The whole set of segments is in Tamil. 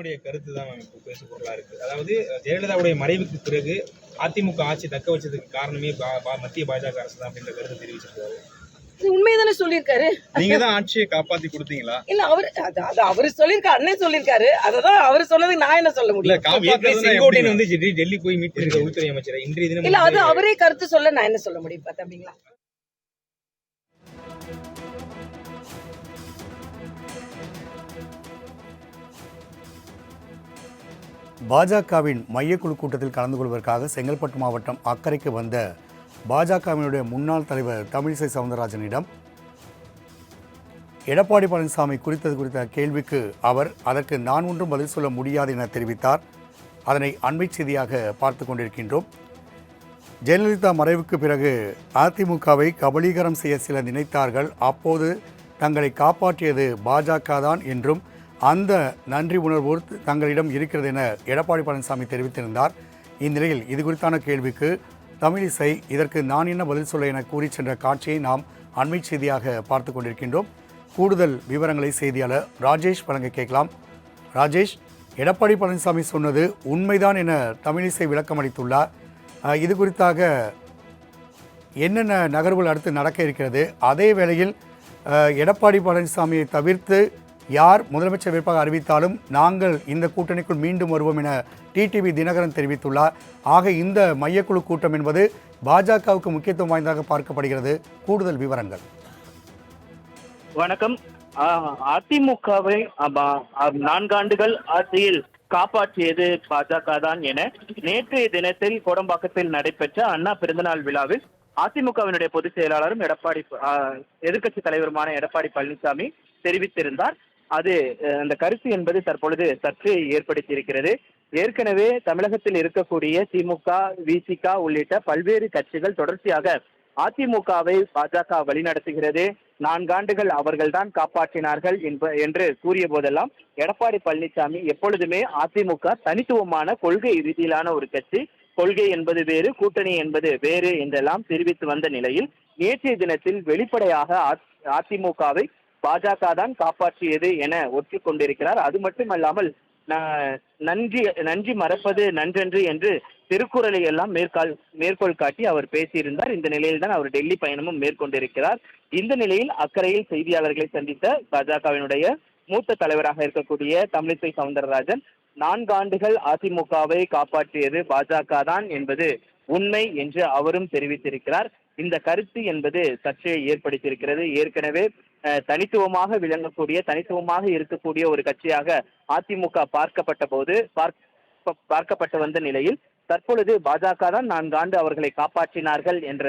பாஜகவினுடைய கருத்து தான் இப்போ பேசு பொருளா இருக்கு. அதாவது ஜெயலலிதாவுடைய மறைவுக்கு பிறகு அதிமுக ஆட்சி தக்க வச்சதுக்கு காரணமே மத்திய பாஜக அரசு தான் அப்படின்ற கருத்து தெரிவிச்சிருக்காரு. இது உண்மைதானே சொல்லியிருக்காரு? நீங்க தான் ஆட்சியை காப்பாத்தி கொடுத்தீங்களா? இல்ல அவர் அது அவரு சொல்லியிருக்காரு அண்ணன் சொல்லியிருக்காரு. அததான் அவர் சொன்னதுக்கு நான் என்ன சொல்ல முடியும்? காப்பாத்துறதுன்னா செங்கோட்டையன்? வந்து டெல்லி- போய் மீட் உள்துறை அமைச்சரை இன்றைய தினம் இல்ல அது அவரே கருத்து சொல்ல நான் என்ன சொல்ல முடியும்? பார்த்தா பாஜகவின் மையக்குழு கூட்டத்தில் கலந்து கொள்வதற்காக செங்கல்பட்டு மாவட்டம் அக்கறைக்கு வந்த பாஜகவினுடைய முன்னாள் தலைவர் தமிழிசை சவுந்தரராஜனிடம் எடப்பாடி பழனிசாமி குறித்தது குறித்த கேள்விக்கு அவர் அதற்கு நான் ஒன்றும் பதில் சொல்ல முடியாது என தெரிவித்தார். அதனை அண்மை செய்தியாக பார்த்து கொண்டிருக்கின்றோம். ஜெயலலிதா மறைவுக்கு பிறகு அதிமுகவை கபலீகரம் செய்ய சிலர் நினைத்தார்கள். அப்போது தங்களை காப்பாற்றியது பாஜக தான் என்றும் அந்த நன்றி உணர்வு தங்களிடம் இருக்கிறது என எடப்பாடி பழனிசாமி தெரிவித்திருந்தார். இந்நிலையில் இது குறித்தான கேள்விக்கு தமிழிசை இதற்கு நான் என்ன பதில் சொல்ல என கூறி சென்ற காட்சியை நாம் அண்மை செய்தியாக பார்த்து கொண்டிருக்கின்றோம். கூடுதல் விவரங்களை செய்தியாளர் ராஜேஷ் வழங்க கேட்கலாம். ராஜேஷ் எடப்பாடி பழனிசாமி சொன்னது உண்மைதான் என தமிழிசை விளக்கம் அளித்துள்ளார். இது குறித்தாக என்னென்ன நகர்வுகள் அடுத்து நடக்க இருக்கிறது? அதே வேளையில் எடப்பாடி பழனிசாமியை தவிர்த்து யார் முதலமைச்சர் வேட்பாளர் அறிவித்தாலும் நாங்கள் இந்த கூட்டணிக்குள் மீண்டும் வருவோம் என டிடிவி தினகரன் தெரிவித்துள்ளார். ஆக இந்த மையக்குழு கூட்டம் என்பது பாஜகவுக்கு முக்கியத்துவம் வாய்ந்ததாக பார்க்கப்படுகிறது. கூடுதல் விவரங்கள். வணக்கம். அதிமுகவை நான்காண்டுகள் ஆட்சியில் காப்பாற்றியது பாஜக தான் என நேற்றைய தினத்தில் கோடம்பாக்கத்தில் நடைபெற்ற அண்ணா பிறந்தநாள் விழாவில் அதிமுகவினுடைய பொதுச் செயலாளரும் எடப்பாடி எதிர்க்கட்சி தலைவருமான எடப்பாடி பழனிசாமி தெரிவித்திருந்தார். அது அந்த கருத்து என்பது தற்பொழுது சர்ச்சையை ஏற்படுத்தியிருக்கிறது. ஏற்கனவே தமிழகத்தில் இருக்கக்கூடிய திமுக விசிக உள்ளிட்ட பல்வேறு கட்சிகள் தொடர்ச்சியாக அதிமுகவை பாஜக வழிநடத்துகிறது. நான்காண்டுகள் அவர்கள்தான் காப்பாற்றினார்கள் என்ப- என்று கூறிய போதெல்லாம் எடப்பாடி பழனிசாமி எப்பொழுதுமே அதிமுக தனித்துவமான கொள்கை ரீதியிலான ஒரு கட்சி. கொள்கை என்பது வேறு கூட்டணி என்பது வேறு என்றெல்லாம் தெரிவித்து வந்த நிலையில் நேற்றைய தினத்தில் வெளிப்படையாக அதிமுகவை பாஜக தான் காப்பாற்றியது என ஒற்றுக்கொண்டிருக்கிறார் அது மட்டுமல்லாமல் நன்றி நன்றி மறப்பது நன்றன்று என்று திருக்குறளை எல்லாம் மேற்கால் மேற்கோள் காட்டி அவர் பேசியிருந்தார். இந்த நிலையில் தான் அவர் டெல்லி பயணமும் மேற்கொண்டிருக்கிறார். இந்த நிலையில் அக்கறையில் செய்தியாளர்களை சந்தித்த பாஜகவினுடைய மூத்த தலைவராக இருக்கக்கூடிய தமிழிசை சவுந்தரராஜன் நான்கு ஆண்டுகள் அதிமுகவை காப்பாற்றியது பாஜக தான் என்பது உண்மை என்று அவரும் தெரிவித்திருக்கிறார். இந்த கருத்து என்பது சர்ச்சையை ஏற்படுத்தியிருக்கிறது. ஏற்கனவே தனித்துவமாக விளங்கக்கூடிய தனித்துவமாக இருக்கக்கூடிய ஒரு கட்சியாக அதிமுக பார்க்கப்பட்ட போது பார்க்க பார்க்கப்பட்டு வந்த நிலையில் தற்பொழுது பாஜக தான் நான்காண்டு அவர்களை காப்பாற்றினார்கள் என்ற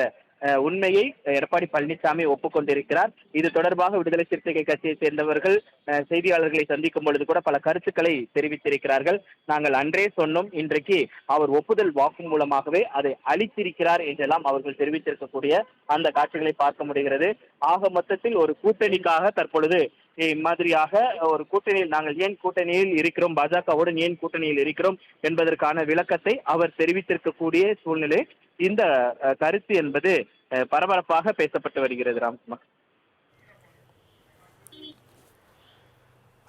உண்மையை எடப்பாடி பழனிசாமி ஒப்புக்கொண்டிருக்கிறார். இது தொடர்பாக விடுதலை சிறுத்தைகள் கட்சியை சேர்ந்தவர்கள் செய்தியாளர்களை சந்திக்கும் பொழுது கூட பல கருத்துக்களை தெரிவித்திருக்கிறார்கள். நாங்கள் அன்றே சொன்னோம் இன்றைக்கு அவர் ஒப்புதல் வாக்கு மூலமாகவே அதை அளித்திருக்கிறார் என்றெல்லாம் அவர்கள் தெரிவித்திருக்கக்கூடிய அந்த காட்சிகளை பார்க்க முடிகிறது. ஆக மொத்தத்தில் ஒரு கூட்டணிக்காக தற்பொழுது இம்மாதிரியாக ஒரு கூட்டணியில் நாங்கள் ஏன் கூட்டணியில் இருக்கிறோம்? பாஜகவுடன் ஏன் கூட்டணியில் இருக்கிறோம்? என்பதற்கான விளக்கத்தை அவர் தெரிவித்திருக்கக்கூடிய சூழ்நிலை இந்த கருத்து என்பது பரபரப்பாக பேசப்பட்டு வருகிறது ராம்குமார்.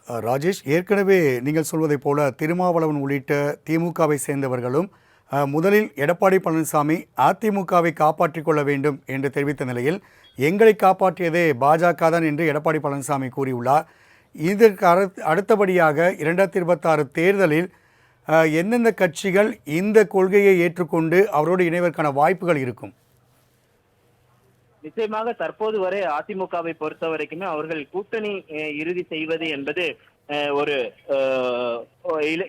ராஜேஷ் ஏற்கனவே நீங்கள் சொல்வதைப் போல திருமாவளவன் உள்ளிட்ட திமுகவை சேர்ந்தவர்களும் முதலில் எடப்பாடி பழனிசாமி அதிமுகவை காப்பாற்றிக் கொள்ள வேண்டும் என்று தெரிவித்த நிலையில் எங்களை காப்பாற்றியதே பாஜக தான் என்று எடப்பாடி பழனிசாமி கூறியுள்ளார். இதற்கு அடுத்- அடுத்தபடியாக இரண்டாயிரத்தி இருபத்தாறு தேர்தலில் எந்தெந்த கட்சிகள் இந்த கொள்கையை ஏற்றுக்கொண்டு அவரோடு இணைவதற்கான வாய்ப்புகள் இருக்கும்? நிச்சயமாக தற்போது வரை அதிமுகவை பொறுத்த வரைக்குமே அவர்கள் கூட்டணி இறுதி செய்வது என்பது அஹ், ஒரு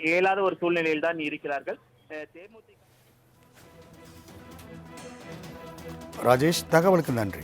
இயலாத ஒரு சூழ்நிலையில் தான் இருக்கிறார்கள். தேமுதிக. ராஜேஷ் தகவலுக்கு நன்றி.